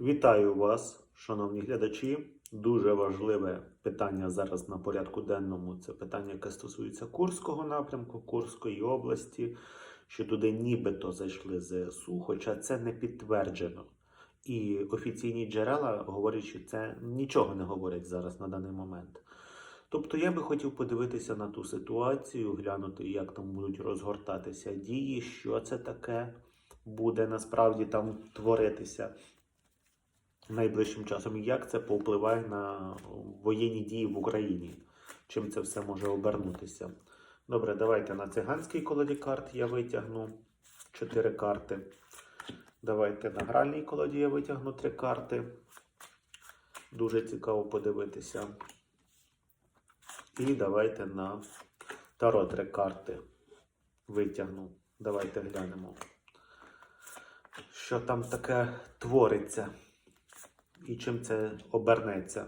Вітаю вас, шановні глядачі. Дуже важливе питання зараз на порядку денному. Це питання, яке стосується Курського напрямку, Курської області, що туди нібито зайшли ЗСУ, хоча це не підтверджено. І офіційні джерела говорять, що це нічого не говорять зараз на даний момент. Тобто я би хотів подивитися на ту ситуацію, глянути, як там будуть розгортатися дії, що це таке буде насправді там творитися найближчим часом, як це повпливає на воєнні дії в Україні, чим це все може обернутися. Добре, давайте на циганській колоді карт я витягну 4 карти. Давайте на гральній колоді я витягну 3 карти. Дуже цікаво подивитися. І давайте на таро 3 карти витягну. Давайте глянемо, що там таке твориться і чим це обернеться.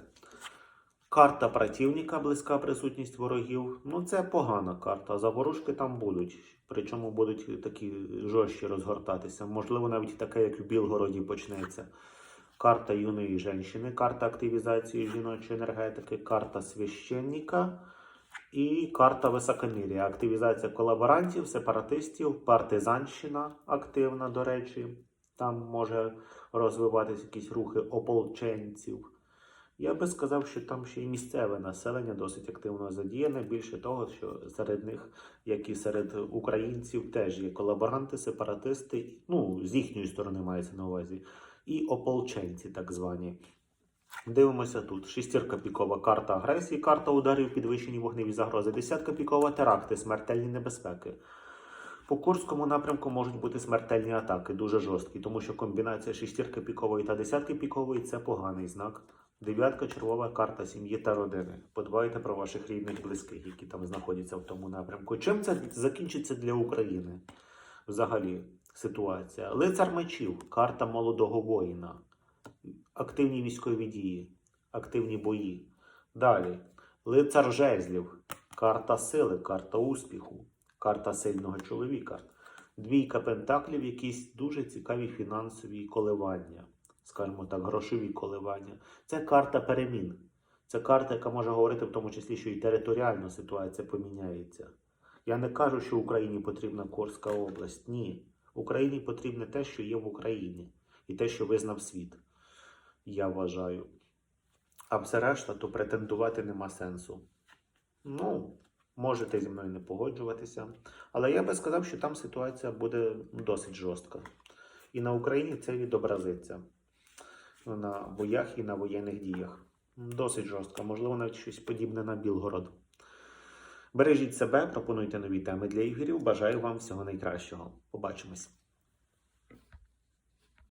Карта противника, близька присутність ворогів. Ну, це погана карта. Заворушки там будуть. Причому будуть такі жорсткі розгортатися. Можливо, навіть таке, як в Білгороді почнеться. Карта юної жінки, карта активізації жіночої енергетики, карта священника і карта високомір'я. Активізація колаборантів, сепаратистів, партизанщина активна, до речі. Там може розвиватися якісь рухи ополченців. Я би сказав, що там ще й місцеве населення досить активно задіяне. Більше того, що серед них, як і серед українців, теж є колаборанти, сепаратисти, ну, з їхньої сторони мається на увазі, і ополченці, так звані. Дивимося тут. Шістірка пікова карта агресії, карта ударів, підвищені вогневі загрози, десятка пікова теракти, смертельні небезпеки. По Курському напрямку можуть бути смертельні атаки, дуже жорсткі, тому що комбінація шістірки пікової та десятки пікової це поганий знак. Дев'ятка чергова карта сім'ї та родини. Подбайте про ваших рідних близьких, які там знаходяться в тому напрямку. Чим це закінчиться для України? Взагалі, ситуація. Лицар мечів, карта молодого воїна, активні військові дії, активні бої. Далі. Лицар жезлів, карта сили, карта успіху, карта сильного чоловіка. Двійка пентаклів, якісь дуже цікаві фінансові коливання, скажімо так, грошові коливання. Це карта перемін. Це карта, яка може говорити в тому числі, що і територіальна ситуація поміняється. Я не кажу, що Україні потрібна Курська область. Ні. Україні потрібне те, що є в Україні, і те, що визнав світ. Я вважаю. А все решта, то претендувати нема сенсу. Ну, можете зі мною не погоджуватися. Але я би сказав, що там ситуація буде досить жорстка. І на Україні це відобразиться на боях і на воєнних діях. Досить жорстко, можливо, навіть щось подібне на Білгород. Бережіть себе, пропонуйте нові теми для ігорів. Бажаю вам всього найкращого. Побачимось.